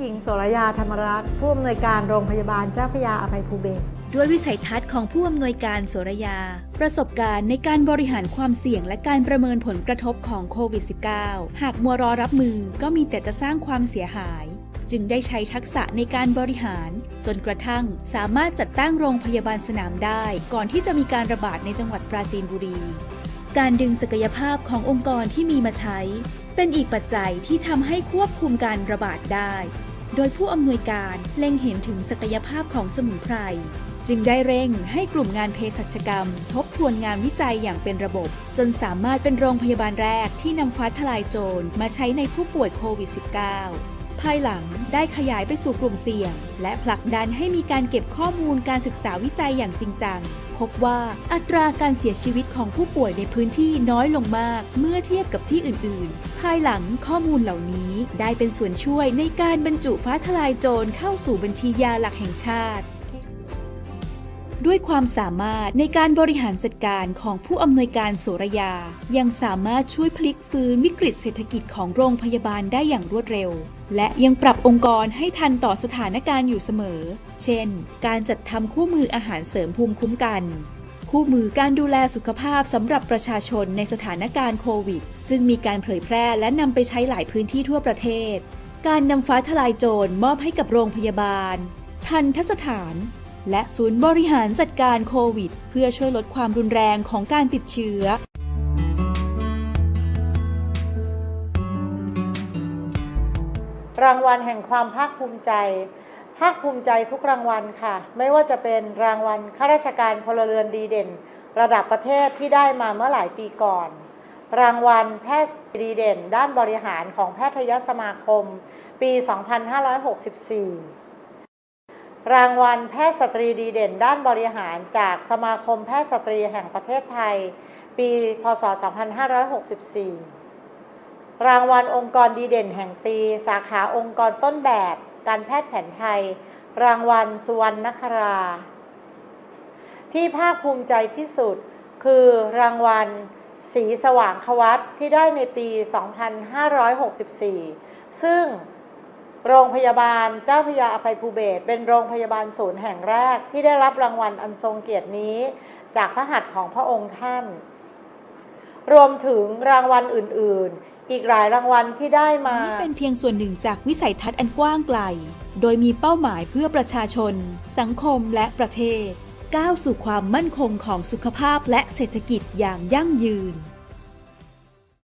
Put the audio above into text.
หญิงโสรยาธรรมรัตน์ผู้อำนวยการโรงพยาบาลเจ้าพยาอภัยภูเบศด้วยวิสัยทัศน์ของผู้อำนวยการโสรยา ประสบการณ์ในการบริหารความเสี่ยงและการประเมินผลกระทบของโควิด -19 หากมัวรอรับมือก็มีแต่จะสร้างความเสียหาย จึงได้ใช้ทักษะในการบริหาร จนกระทั่งสามารถจัดตั้งโรงพยาบาลสนามได้ ก่อนที่จะมีการระบาดในจังหวัดปราจีนบุรี การดึงศักยภาพขององค์กรที่มีมาใช้ เป็นอีกปัจจัยที่ทำให้ควบคุมการระบาดได้ โดยผู้อำนวยการเล็งเห็นถึงศักยภาพของสมุนไพร จึงได้เร่งให้กลุ่มงานเภสัชกรรม ทบทวนงานวิจัยอย่างเป็นระบบ จนสามารถเป็นโรงพยาบาลแรกที่นำฟ้าทลายโจรมาใช้ในผู้ป่วยโควิด -19 ภายหลังได้ขยายไปสู่กลุ่มเสี่ยง และผลักดันให้มีการเก็บข้อมูลการศึกษาวิจัยอย่างจริงจัง พบว่าอัตราการเสียชีวิตของผู้ป่วยในพื้นที่น้อยลงมาก เมื่อเทียบกับที่อื่น ๆ ภายหลังข้อมูลเหล่านี้ได้เป็นส่วนช่วยในการบรรจุฟ้าทลายโจรเข้าสู่บัญชียาหลักแห่งชาติ ด้วยความสามารถในการบริหารจัดการของผู้อำนวยการโสรยา ยังสามารถช่วยพลิกฟื้นวิกฤตเศรษฐกิจของโรงพยาบาลได้อย่างรวดเร็ว และยังปรับองค์กรให้ทันต่อสถานการณ์อยู่เสมอ เช่น การจัดทำคู่มืออาหารเสริมภูมิคุ้มกัน คู่มือการดูแลสุขภาพสำหรับประชาชนในสถานการณ์โควิด ซึ่งมีการเผยแพร่และนำไปใช้หลายพื้นที่ทั่วประเทศ การนำฟ้าทลายโจรมอบให้กับโรงพยาบาล ทันทสถาน และศูนย์บริหารจัดการโควิด เพื่อช่วยลดความรุนแรงของการติดเชื้อรางวัลแห่งความภาคภูมิใจ ภาคภูมิใจทุกรางวัลค่ะ ไม่ว่าจะเป็นรางวัลข้าราชการพลเรือนดีเด่น ระดับประเทศที่ได้มาเมื่อหลายปีก่อน รางวัลแพทย์ดีเด่น ด้านบริหารของแพทยสมาคม ปี 2564 รางวัลแพทย์สตรีดีเด่นด้านบริหารจากสมาคมแพทย์สตรีแห่งประเทศไทย ปี พศ 2564 รางวัลองค์กรดีเด่นแห่งปี สาขาองค์กรต้นแบบ การแพทย์แผนไทย รางวัลสุวรรณครา ที่ภาคภูมิใจที่สุด คือรางวัล สีสว่างควัตที่ได้ในปี 2564 ซึ่ง โรงพยาบาลเจ้าพยาอภัยภูเบศเป็นโรงพยาบาลศูนย์แห่งแรกที่ได้รับรางวัลอันทรงเกียรตินี้ จากพระหัตถ์ของพระองค์ท่าน รวมถึงรางวัลอื่น ๆ อีกหลายรางวัลที่ได้มานี้เป็นเพียงส่วนหนึ่งจากวิสัยทัศน์อันกว้างไกล โดยมีเป้าหมายเพื่อประชาชน สังคมและประเทศ ก้าวสู่ความมั่นคงของสุขภาพและเศรษฐกิจอย่างยั่งยืน